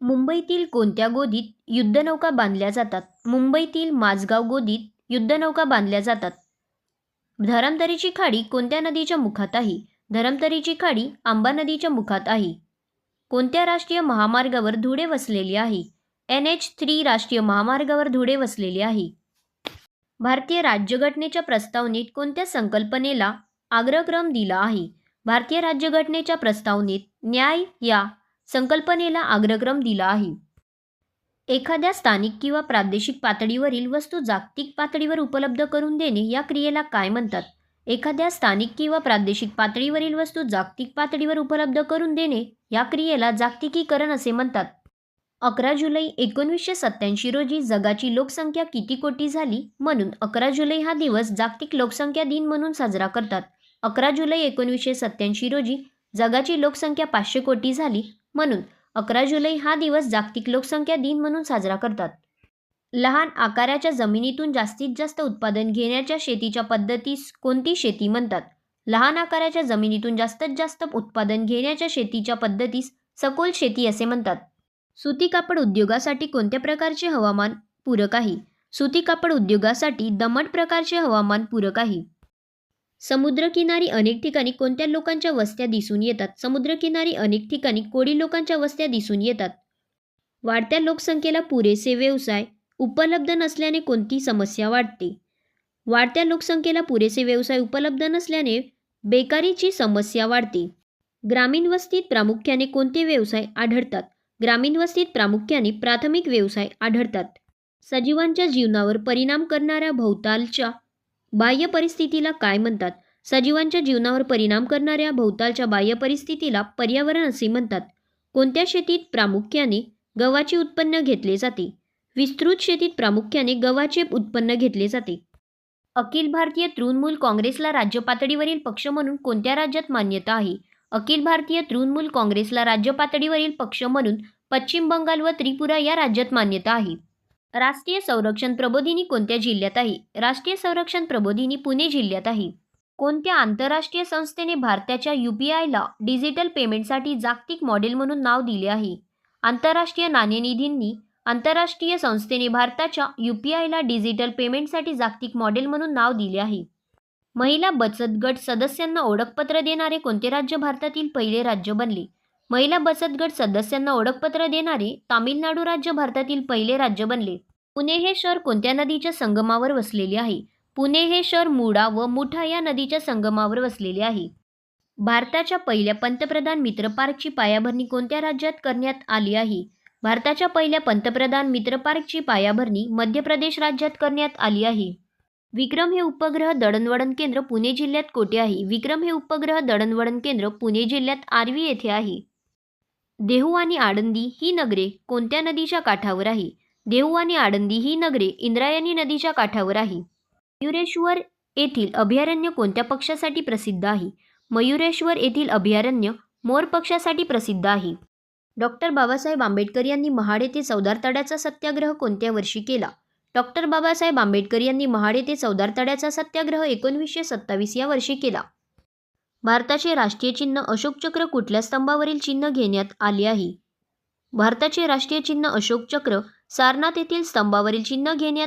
मुंबईतील कोणत्या गोदीत युद्धनौका बांधल्या जातात? मुंबईतील माझगाव गोदीत युद्धनौका बांधल्या जातात. धरमतरीची खाडी कोणत्या नदीच्या मुखात आहे? धरमतरीची खाडी आंबा नदीच्या मुखात आहे. कोणत्या राष्ट्रीय महामार्गावर धुळे वसलेली आहे? एन एच थ्री राष्ट्रीय महामार्गावर धुळे वसलेली आहे. भारतीय राज्यघटनेच्या प्रस्तावनेत कोणत्या संकल्पनेला अग्रक्रम दिला आहे? भारतीय राज्यघटनेच्या प्रस्तावनेत न्याय या संकल्पनेला अग्रक्रम दिला आहे. एखाद्या स्थानिक किंवा प्रादेशिक पातळीवरील वस्तू जागतिक पातळीवर उपलब्ध करून देणे या क्रियेला काय म्हणतात? एखाद्या स्थानिक किंवा प्रादेशिक पातळीवरील वस्तू जागतिक पातळीवर उपलब्ध करून देणे या क्रियेला जागतिकीकरण असे म्हणतात. अकरा जुलै एकोणीसशे सत्याऐंशी रोजी जगाची लोकसंख्या किती कोटी झाली म्हणून अकरा जुलै हा दिवस जागतिक लोकसंख्या दिन म्हणून साजरा करतात. अकरा जुलै एकोणीसशे सत्याऐंशी रोजी जगाची लोकसंख्या पाचशे कोटी झाली म्हणून अकरा जुलै हा दिवस जागतिक लोकसंख्या दिन म्हणून साजरा करतात. लहान आकाराच्या जमिनीतून जास्तीत जास्त उत्पादन घेण्याच्या शेतीच्या पद्धतीस कोणती शेती म्हणतात? लहान आकाराच्या जमिनीतून जास्तीत जास्त उत्पादन घेण्याच्या शेतीच्या पद्धतीस सखोल शेती असे म्हणतात. सुती कापड उद्योगासाठी कोणत्या प्रकारचे हवामान पूरक आहे? सुती कापड उद्योगासाठी दमट प्रकारचे हवामान पूरक आहे. समुद्रकिनारी अनेक ठिकाणी कोणत्या लोकांच्या वस्त्या दिसून येतात? समुद्रकिनारी अनेक ठिकाणी कोळी लोकांच्या वस्त्या दिसून येतात. वाढत्या लोकसंख्येला पुरेसे व्यवसाय उपलब्ध नसल्याने कोणती समस्या वाढते? वाढत्या लोकसंख्येला पुरेसे व्यवसाय उपलब्ध नसल्याने बेकारीची समस्या वाढते. ग्रामीण वस्तीत प्रामुख्याने कोणते व्यवसाय आढळतात? ग्रामीण वस्तीत प्रामुख्याने प्राथमिक व्यवसाय आढळतात. सजीवांच्या जीवनावर परिणाम करणाऱ्या भोवतालच्या बाह्य परिस्थितीला काय म्हणतात? सजीवांच्या जीवनावर परिणाम करणाऱ्या भोवतालच्या बाह्य परिस्थितीला पर्यावरण असे म्हणतात. कोणत्या शेतीत प्रामुख्याने गव्हाचे उत्पन्न घेतले जाते? विस्तृत शेतीत प्रामुख्याने गव्हाचे उत्पन्न घेतले जाते. अखिल भारतीय तृणमूल काँग्रेसला राज्य पातळीवरील पक्ष म्हणून कोणत्या राज्यात मान्यता आहे? अखिल भारतीय तृणमूल काँग्रेसला राज्य पातळीवरील पक्ष म्हणून पश्चिम बंगाल व त्रिपुरा या राज्यात मान्यता आहे. राष्ट्रीय संरक्षण प्रबोधिनी कोणत्या जिल्ह्यात आहे? राष्ट्रीय संरक्षण प्रबोधिनी पुणे जिल्ह्यात आहे. कोणत्या आंतरराष्ट्रीय संस्थेने भारताच्या यू पी आयला डिजिटल पेमेंटसाठी जागतिक मॉडेल म्हणून नाव दिले आहे? आंतरराष्ट्रीय नाणेनिधींनी आंतरराष्ट्रीय संस्थेने भारताच्या यू पी आयला डिजिटल पेमेंटसाठी जागतिक मॉडेल म्हणून नाव दिले आहे. महिला बचत गट सदस्यांना ओळखपत्र देणारे कोणते राज्य भारतातील पहिले राज्य बनले? महिला बचत गट सदस्यांना ओळखपत्र देणारे तामिळनाडू राज्य भारतातील पहिले राज्य बनले. पुणे हे शहर कोणत्या नदीच्या संगमावर वसलेले आहे? पुणे हे शहर मुडा व मुठा या नदीच्या संगमावर वसलेले आहे. भारताच्या पहिल्या पंतप्रधान मित्र पार्कची पायाभरणी कोणत्या राज्यात करण्यात आली आहे? भारताच्या पहिल्या पंतप्रधान मित्र पार्कची पायाभरणी मध्य प्रदेश राज्यात करण्यात आली आहे. विक्रम हे उपग्रह दळणवळण केंद्र पुणे जिल्ह्यात कोठे आहे? विक्रम हे उपग्रह दळणवळण केंद्र पुणे जिल्ह्यात आर्वी येथे आहे. देहू आणि आळंदी ही नगरे कोणत्या नदीच्या काठावर आहे? देहू आणि आळंदी ही नगरे इंद्रायणी नदीच्या काठावर आहे. मयुरेश्वर येथील अभयारण्य कोणत्या पक्षासाठी प्रसिद्ध आहे? मयुरेश्वर येथील अभयारण्य मोर पक्षासाठी प्रसिद्ध आहे. डॉक्टर बाबासाहेब आंबेडकर यांनी महाड येथे चौदार तड्याचा सत्याग्रह कोणत्या वर्षी केला? डॉक्टर बाबासाहेब आंबेडकर यांनी महाड येथे चौदार तड्याचा सत्याग्रह एकोणवीसशे सत्तावीस या वर्षी केला. भारताचे राष्ट्रीय चिन्ह अशोक चक्र कुठल्या स्तंभावरील चिन्ह घेण्यात आले आहे? भारताचे राष्ट्रीय चिन्ह अशोक चक्र सारनाथ येथील स्तंभावरील चिन्ह घेण्यात